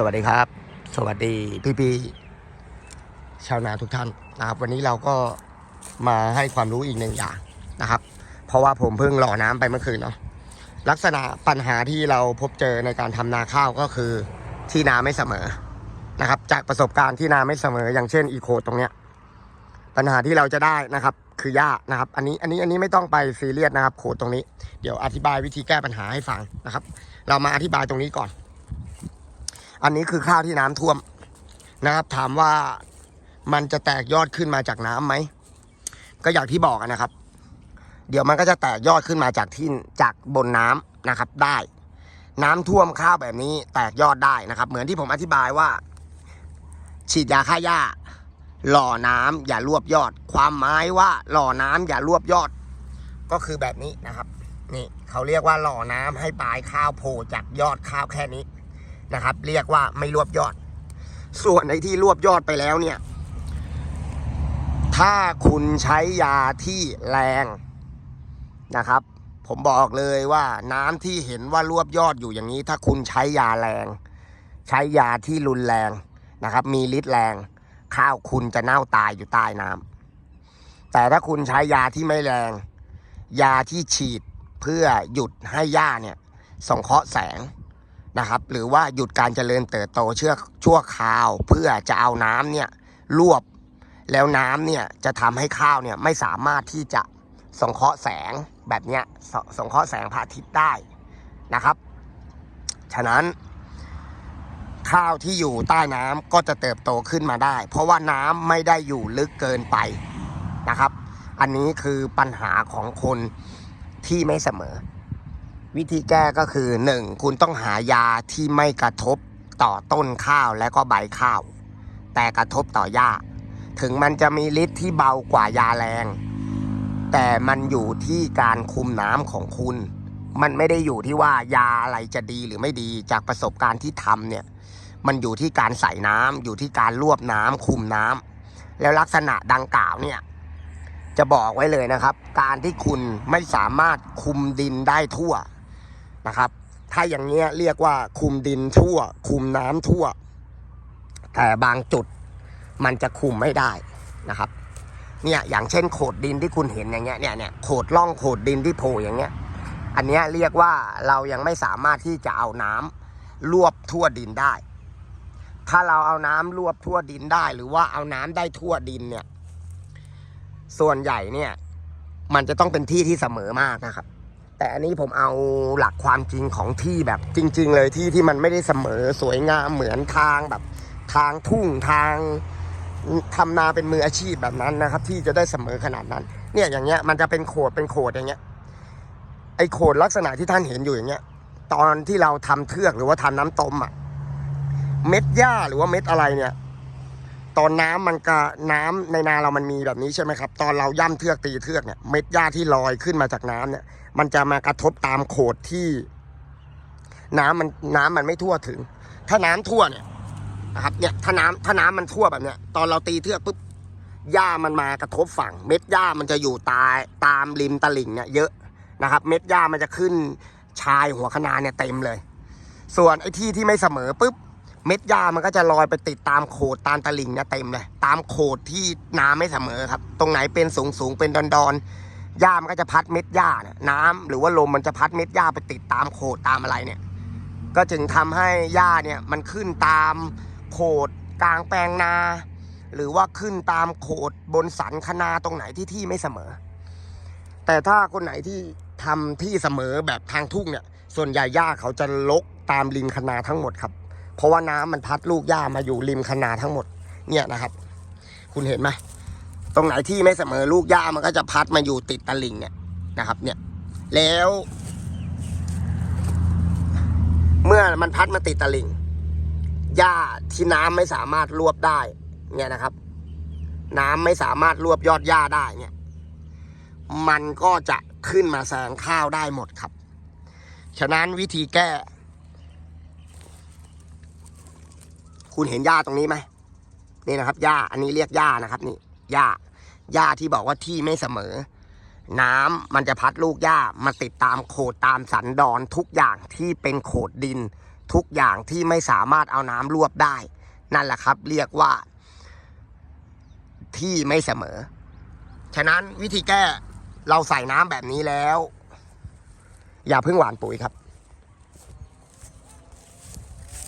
สวัสดีครับ สวัสดีพี่พี่ๆชาวนาทุกท่านนะครับ วันนี้เราก็มาให้ความรู้อีกหนึ่งอย่างนะครับ เพราะว่าผมเพิ่งหล่อน้ำไปเมื่อคืนเนาะลักษณะปัญหาที่เราพบเจอในการทำนาข้าวก็คือที่นาไม่เสมอนะครับ จากประสบการณ์ที่นาไม่เสมอ อย่างเช่นอีโคตรงเนี้ยปัญหาที่เราจะได้นะครับ คือหญ้านะครับ อันนี้อันนี้อันนี้ไม่ต้องไปซีเรียสนะครับโคดตรงนี้ เดี๋ยวอธิบายวิธีแก้ปัญหาให้ฟังนะครับ เรามาอธิบายตรงนี้ก่อน อันนี้คือข้าวที่น้ำท่วมนะครับ ถามว่ามันจะแตกยอดขึ้นมาจากน้ำไหมก็อย่างที่บอกนะครับ เดี๋ยวมันก็จะแตกยอดขึ้นมาจากที่จากบนน้ำนะครับ ได้ น้ำท่วมข้าวแบบนี้แตกยอดได้นะครับ เหมือนที่ผมอธิบายว่า ฉีดยาฆ่าหญ้าหล่อน้ำอย่ารวบยอด ความหมายว่าหล่อน้ำอย่ารวบยอด ก็คือแบบนี้นะครับ นี่เขาเรียกว่าหล่อน้ำให้ปลายข้าวโผล่จากยอดข้าวแค่นี้ นะครับ เรียกว่าไม่รวบยอด ส่วนในที่รวบยอดไปแล้วเนี่ย ถ้าคุณใช้ยาที่แรงนะครับ ผมบอกเลยว่าน้ำที่เห็นว่ารวบยอดอยู่อย่างนี้ ถ้าคุณใช้ยาแรง ใช้ยาที่รุนแรงนะครับ มีฤทธิ์แรง ข้าวคุณจะเน่าตายอยู่ใต้น้ำแต่ถ้าคุณใช้ยาที่ไม่แรง ยาที่ฉีดเพื่อหยุดให้หญ้าเนี่ยส่องเคราะห์แสง นะครับ หรือว่าหยุดการเจริญเติบโตเชื่อชั่วคราว เพื่อจะเอาน้ำเนี่ยรวบแล้วน้ำเนี่ยจะทำให้ข้าวเนี่ยไม่สามารถที่จะส่องเคราะห์แสงแบบเนี้ยสส่องเคราะห์แสงพระอาทิตย์ได้นะครับ ฉะนั้น ข้าวที่อยู่ใต้น้ำก็จะเติบโตขึ้นมาได้ เพราะว่าน้ำไม่ได้อยู่ลึกเกินไปนะครับ อันนี้คือปัญหาของคนที่ไม่เสมอ วิธีแก้ก็คือหนึ่งคุณต้องหายาที่ไม่กระทบต่อต้นข้าวและก็ใบข้าว แต่กระทบต่อหญ้า ถึงมันจะมีฤทธิ์ที่เบากว่ายาแรง แต่มันอยู่ที่การคุมน้ำของคุณ มันไม่ได้อยู่ที่ว่ายาอะไรจะดีหรือไม่ดีจากประสบการณ์ที่ทำเนี่ย มันอยู่ที่การใส่น้ำอยู่ที่การรวบน้ำคุมน้ำแล้วลักษณะดังกล่าวเนี่ยจะบอกไว้เลยนะครับ การที่คุณไม่สามารถคุมดินได้ทั่ว นะครับ ถ้าอย่างเงี้ยเรียกว่าคุมดินทั่ว คุมน้ำทั่ว แต่บางจุดมันจะคุมไม่ได้นะครับเนี่ยอย่างเช่นโขดดินที่คุณเห็นอย่างเงี้ยเนี่ยเนี่ยโขดล่องโขดดินที่โผล่อย่างเงี้ย อันเนี้ยเรียกว่าเรายังไม่สามารถที่จะเอาน้ำรวบทั่วดินได้ ถ้าเราเอาน้ำรวบทั่วดินได้ หรือว่าเอาน้ำได้ทั่วดินเนี่ย ส่วนใหญ่เนี่ย มันจะต้องเป็นที่ที่เสมอมากนะครับ แต่อันนี้ผมเอาหลักความจริงของที่แบบจริง ๆ เลยที่ที่มันไม่ได้เสมอสวยงามเหมือนทางแบบ ทางทุ่งทางทำนาเป็นมืออาชีพแบบนั้นนะครับ ที่จะได้เสมอขนาดนั้น เนี่ยอย่างเงี้ยมันจะเป็นโขดเป็นโขดอย่างเงี้ยไอ้โขดลักษณะที่ท่านเห็นอยู่อย่างเงี้ย ตอนที่เราทำเทือกหรือว่าทำน้ำต้มอะเม็ดหญ้าหรือว่าเม็ดอะไรเนี่ย ตอนน้ำมันกะน้ำในนาเรามันมีแบบนี้ใช่ไหมครับ ตอนเราย่ำเทือกตีเทือกเนี่ยเม็ดหญ้าที่ลอยขึ้นมาจากน้ำเนี่ย มันจะมากระทบตามโขดที่ น้ำมันน้ำมันไม่ทั่วถึง ถ้าน้ำทั่วเนี่ยนะครับ เนี่ยถ้าน้ำถ้าน้ำมันทั่วแบบเนี้ย ตอนเราตีเทือกปุ๊บหญ้ามันมากระทบฝั่ง เม็ดหญ้ามันจะอยู่ตายตามริมตลิ่งเนี่ยเยอะนะครับ เม็ดหญ้ามันจะขึ้นชายหัวคนาเนี่ยเต็มเลย ส่วนไอ้ที่ที่ไม่เสมอปุ๊บเม็ดหญ้ามันก็จะลอยไปติดตามโขดตามตลิ่งเนี่ยเต็มเลย ตามโขดที่น้ำไม่เสมอครับ ตรงไหนเป็นสูงสูงเป็นดอนดอนๆ หญ้ามันก็จะพัดเม็ดหญ้าเนี่ยน้ำหรือว่าลมมันจะพัดเม็ดหญ้าไปติดตามโขดตามอะไรเนี่ย ก็จึงทำให้หญ้าเนี่ยมันขึ้นตามโขดกลางแปลงนา หรือว่าขึ้นตามโขดบนสันคนาตรงไหนที่ที่ไม่เสมอ แต่ถ้าคนไหนที่ทำที่เสมอแบบทางทุ่งเนี่ย ส่วนใหญ่หญ้าเขาจะลกตามริมคนาทั้งหมดครับ เพราะว่าน้ำมันพัดลูกหญ้ามาอยู่ริมคนาทั้งหมด เนี่ยนะครับ คุณเห็นไหม ตรงไหนที่ไม่เสมอลูกหญ้ามันก็จะพัดมาอยู่ติดตลิ่งเนี่ยนะครับ เนี่ย แล้ว เมื่อมันพัดมาติดตลิ่งหญ้าที่น้ำไม่สามารถรวบได้ เนี่ยนะครับ น้ำไม่สามารถรวบยอดหญ้าได้เนี่ย มันก็จะขึ้นมาแซงข้าวได้หมดครับ ฉะนั้นวิธีแก้ คุณเห็นหญ้าตรงนี้ไหมนี่นะครับหญ้าอันนี้เรียกหญ้านะครับนี่ หญ้าหญ้าที่บอกว่าที่ไม่เสมอ น้ำมันจะพัดลูกหญ้ามาติดตามโขดตามสันดอนทุกอย่างที่เป็นโขดดิน ทุกอย่างที่ไม่สามารถเอาน้ำรวบได้ นั่นแหละครับ เรียกว่า ที่ไม่เสมอ ฉะนั้นวิธีแก้เราใส่น้ำแบบนี้แล้ว อย่าเพิ่งหว่านปุ๋ยครับ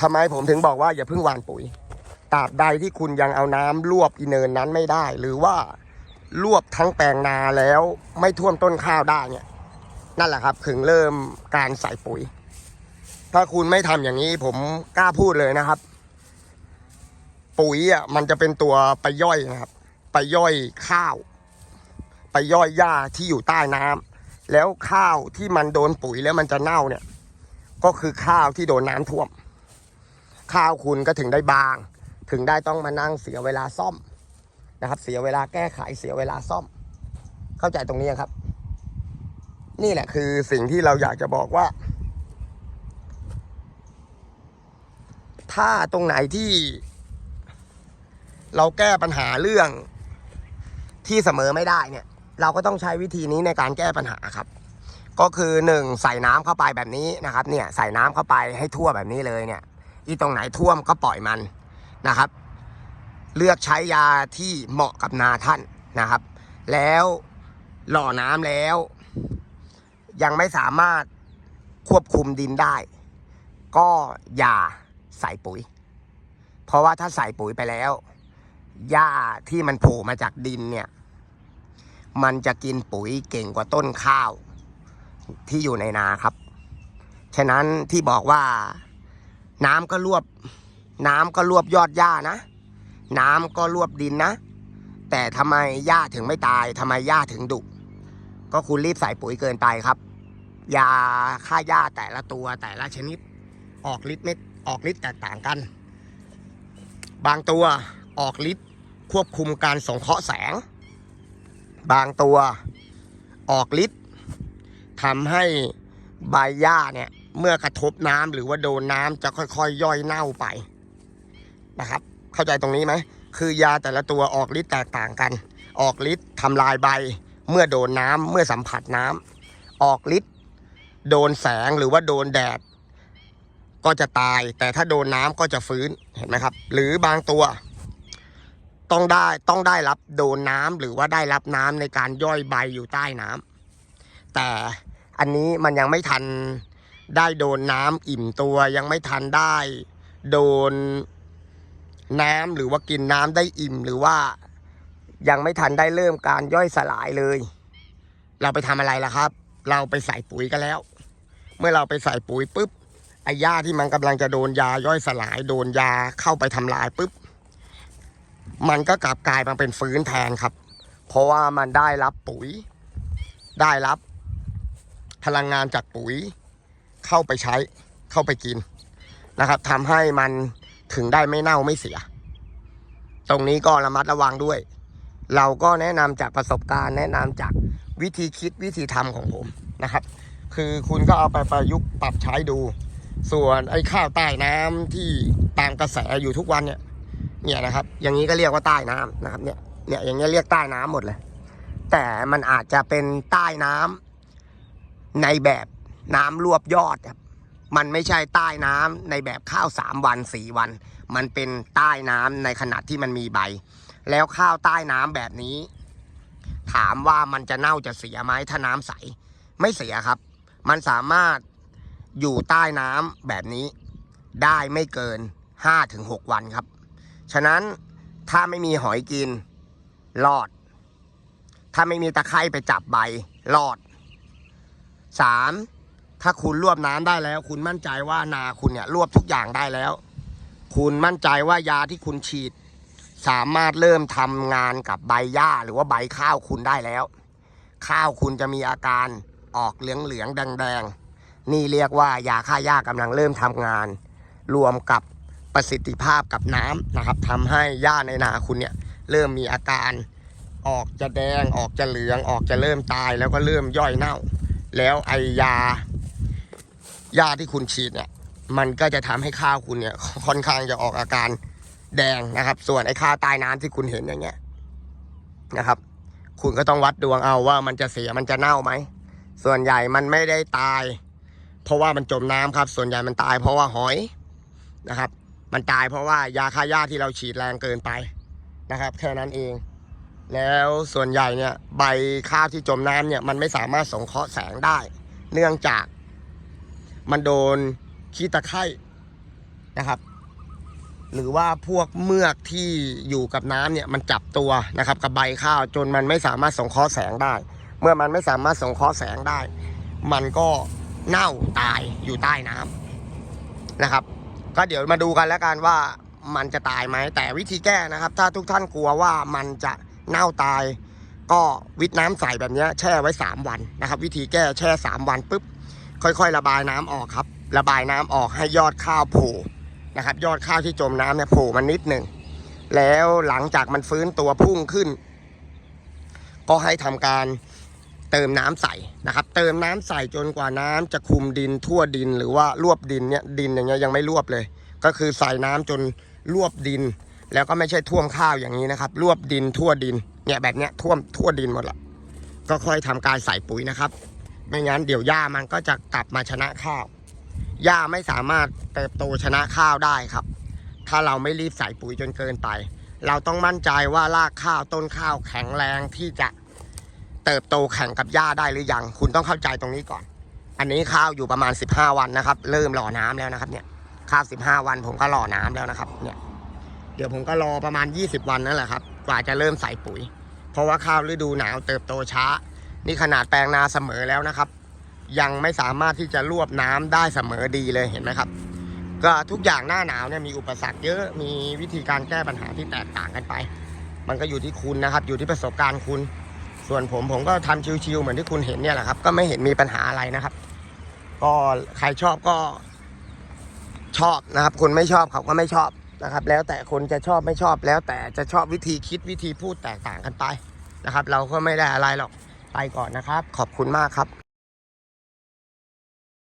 ทำไมผมถึงบอกว่าอย่าเพิ่งหว่านปุ๋ย ตราบใดที่คุณยังเอาน้ำรวบอีเนินนั้นไม่ได้ หรือว่ารวบทั้งแปลงนาแล้วไม่ท่วมต้นข้าวได้เนี่ย นั่นแหละครับถึงเริ่มการใส่ปุ๋ย ถ้าคุณไม่ทำอย่างนี้ผมกล้าพูดเลยนะครับ ปุ๋ยอะมันจะเป็นตัวไปย่อยนะครับ ไปย่อยข้าว ไปย่อยหญ้าที่อยู่ใต้น้ำแล้วข้าวที่มันโดนปุ๋ยแล้วมันจะเน่าเนี่ย ก็คือข้าวที่โดนน้ำท่วมข้าวคุณก็ถึงได้บาง ถึงได้ต้องมานั่งเสียเวลาซ่อมนะครับ เสียเวลาแก้ไขเสียเวลาซ่อม เข้าใจตรงนี้ครับ นี่แหละคือสิ่งที่เราอยากจะบอกว่า ถ้าตรงไหนที่ เราแก้ปัญหาเรื่องที่เสมอไม่ได้เนี่ย เราก็ต้องใช้วิธีนี้ในการแก้ปัญหาครับ ก็คือหนึ่งใส่น้ำเข้าไปแบบนี้นะครับ เนี่ยใส่น้ำเข้าไปให้ทั่วแบบนี้เลยเนี่ยอีตรงไหนท่วมก็ปล่อยมัน นะครับ เลือกใช้ยาที่เหมาะกับนาท่านนะครับ แล้วหล่อน้ำแล้ว ยังไม่สามารถควบคุมดินได้ ก็อย่าใส่ปุ๋ย เพราะว่าถ้าใส่ปุ๋ยไปแล้วหญ้าที่มันโผล่มาจากดินเนี่ย มันจะกินปุ๋ยเก่งกว่าต้นข้าวที่อยู่ในนาครับ ฉะนั้นที่บอกว่าน้ำก็รวบ น้ำก็รวบยอดหญ้านะ น้ำก็รวบดินนะ แต่ทำไมหญ้าถึงไม่ตายทำไมหญ้าถึงดุก็คุณรีบใส่ปุ๋ยเกินไปครับ ยาฆ่าหญ้าแต่ละตัวแต่ละชนิด ออกฤทธิ์ไม่ออกฤทธิ์แตกต่างกัน บางตัวออกฤทธิ์ควบคุมการส่งเคราะห์แสง บางตัวออกฤทธิ์ทำให้ใบหญ้าเนี่ยเมื่อกระทบน้ำหรือว่าโดนน้ำจะค่อยๆย่อยเน่าไป นะครับ เข้าใจตรงนี้ไหม คือยาแต่ละตัวออกฤทธิ์แตกต่างกัน ออกฤทธิ์ทำลายใบ เมื่อโดนน้ำเมื่อสัมผัสน้ำออกฤทธิ์โดนแสงหรือว่าโดนแดด ก็จะตาย แต่ถ้าโดนน้ำก็จะฟื้นเห็นไหมครับ หรือบางตัว ต้องได้ต้องได้รับโดนน้ำหรือว่าได้รับน้ำในการย่อยใบอยู่ใต้น้ำแต่อันนี้มันยังไม่ทันได้โดนน้ำอิ่มตัวยังไม่ทันได้โดน น้ำหรือว่ากินน้ำได้อิ่มหรือว่า ยังไม่ทันได้เริ่มการย่อยสลายเลย เราไปทำอะไรล่ะครับ เราไปใส่ปุ๋ยกันแล้ว เมื่อเราไปใส่ปุ๋ยปุ๊บไอ้หญ้าที่มันกำลังจะโดนยาย่อยสลายโดนยาเข้าไปทำลายปุ๊บมันก็กลับกลายมาเป็นฟื้นแทนครับ เพราะว่ามันได้รับปุ๋ย ได้รับพลังงานจากปุ๋ยเข้าไปใช้เข้าไปกินนะครับทำให้มัน ถึงได้ไม่เน่าไม่เสีย ตรงนี้ก็ระมัดระวังด้วย เราก็แนะนำจากประสบการณ์ แนะนำจากวิธีคิดวิธีทำของผมนะครับ คือคุณก็เอาไปประยุกต์ปรับใช้ดู ส่วนไอ้ข้าวใต้น้ำที่ตามกระแสอยู่ทุกวันเนี่ย เนี่ยนะครับ อย่างนี้ก็เรียกว่าใต้น้ำนะครับ เนี่ย เนี่ยอย่างเงี้ยเรียกใต้น้ำหมดเลย แต่มันอาจจะเป็นใต้น้ำในแบบน้ำรวบยอดครับ มันไม่ใช่ใต้น้ำในแบบข้าวสามวันสี่วัน มันเป็นใต้น้ำในขณะที่มันมีใบ แล้วข้าวใต้น้ำแบบนี้ ถามว่ามันจะเน่าจะเสียไหมถ้าน้ำใส ไม่เสียครับ มันสามารถอยู่ใต้น้ำแบบนี้ได้ไม่เกิน 5-6 วันครับ ฉะนั้นถ้าไม่มีหอยกินรอด ถ้าไม่มีตะไคร่ไปจับใบรอดสาม ถ้าคุณรวบน้ำได้แล้ว คุณมั่นใจว่านาคุณเนี่ยรวบทุกอย่างได้แล้ว คุณมั่นใจว่ายาที่คุณฉีด สามารถเริ่มทำงานกับใบหญ้าหรือว่าใบข้าวคุณได้แล้ว ข้าวคุณจะมีอาการออกเหลืองเหลืองๆแดงนี่เรียกว่ายาฆ่าหญ้ากำลังเริ่มทำงาน รวมกับประสิทธิภาพกับน้ำนะครับทำให้หญ้าในนาคุณเนี่ยเริ่มมีอาการออกจะแดงออกจะเหลืองออกจะเริ่มตายแล้วก็เริ่มย่อยเน่า แล้วไอยา หญ้าที่คุณฉีดเนี่ยมันก็จะทำให้ข้าวคุณเนี่ยค่อนข้างจะออกอาการแดงนะครับ ส่วนไอ้ข้าวใต้น้ำที่คุณเห็นอย่างเงี้ยนะครับ คุณก็ต้องวัดดวงเอาว่ามันจะเสียมันจะเน่าไหมส่วนใหญ่มันไม่ได้ตาย เพราะว่ามันจมน้ำครับ ส่วนใหญ่มันตายเพราะว่าหอยนะครับ มันตายเพราะว่ายาฆ่าหญ้าที่เราฉีดแรงเกินไปนะครับแค่นั้นเอง แล้วส่วนใหญ่เนี่ยใบข้าวที่จมน้ำเนี่ยมันไม่สามารถสงเคราะห์แสงได้ เนื่องจาก มันโดนขี้ตะไคร่นะครับ หรือว่าพวกเมือกที่อยู่กับน้ำเนี่ยมันจับตัวนะครับกับใบข้าวจนมันไม่สามารถส่งเคราะห์แสงได้ เมื่อมันไม่สามารถส่งเคราะห์แสงได้ มันก็เน่าตายอยู่ใต้น้ำนะครับ ก็เดี๋ยวมาดูกันแล้วกันว่ามันจะตายไหมแต่วิธีแก้นะครับ ถ้าทุกท่านกลัวว่ามันจะเน่าตาย ก็วิทน้ำใส่แบบนี้แช่ไว้ 3 วันนะครับ วิธีแก้แช่ 3 วันปุ๊บ ค่อยๆ ระบายน้ำออกครับ ระบายน้ำออกให้ยอดข้าวโผล่นะครับ ยอดข้าวที่จมน้ำเนี่ยโผล่มานิดหนึ่งแล้วหลังจากมันฟื้นตัวพุ่งขึ้น ก็ให้ทำการเติมน้ำใส่นะครับ เติมน้ำใส่จนกว่าน้ำจะคุมดินทั่วดินหรือว่ารวบดินเนี่ยดินอย่างเงี้ยยังไม่รวบเลย ก็คือใส่น้ำจนรวบดิน แล้วก็ไม่ใช่ท่วมข้าวอย่างนี้นะครับ รวบดินทั่วดินเนี่ยแบบเนี้ยท่วมทั่วดินหมดละก็ค่อยทำการใส่ปุ๋ยนะครับ ไม่งั้นเดี๋ยวหญ้ามันก็จะกลับมาชนะข้าวหญ้าไม่สามารถเติบโตชนะข้าวได้ครับ ถ้าเราไม่รีบใส่ปุ๋ยจนเกินไป เราต้องมั่นใจว่ารากข้าวต้นข้าวแข็งแรงที่จะเติบโตแข่งกับหญ้าได้หรือยัง คุณต้องเข้าใจตรงนี้ก่อน อันนี้ข้าวอยู่ประมาณ 15 วันนะครับ เริ่มหล่อน้ำแล้วนะครับเนี่ยข้าว 15 วันผมก็หล่อน้ำแล้วนะครับเนี่ยเดี๋ยวผมก็รอประมาณ 20 วันนั่นแหละครับ กว่าจะเริ่มใส่ปุ๋ย เพราะว่าข้าวฤดูหนาวเติบโตช้า นี่ขนาดแปลงนาเสมอแล้วนะครับ ยังไม่สามารถที่จะรวบน้ำได้เสมอดีเลยเห็นไหมครับ ก็ทุกอย่างหน้าหนาวเนี่ยมีอุปสรรคเยอะมีวิธีการแก้ปัญหาที่แตกต่างกันไป มันก็อยู่ที่คุณนะครับ อยู่ที่ประสบการณ์คุณ ส่วนผมผมก็ทำชิวๆเหมือนที่คุณเห็นเนี่ยแหละครับ ก็ไม่เห็นมีปัญหาอะไรนะครับ ก็ใครชอบก็ชอบนะครับ คนไม่ชอบเขาก็ไม่ชอบนะครับ แล้วแต่คนจะชอบไม่ชอบแล้วแต่จะชอบวิธีคิดวิธีพูดแตกต่างกันไปนะครับ เราก็ไม่ได้อะไรหรอก ก่อนนะครับ ขอบคุณมากครับ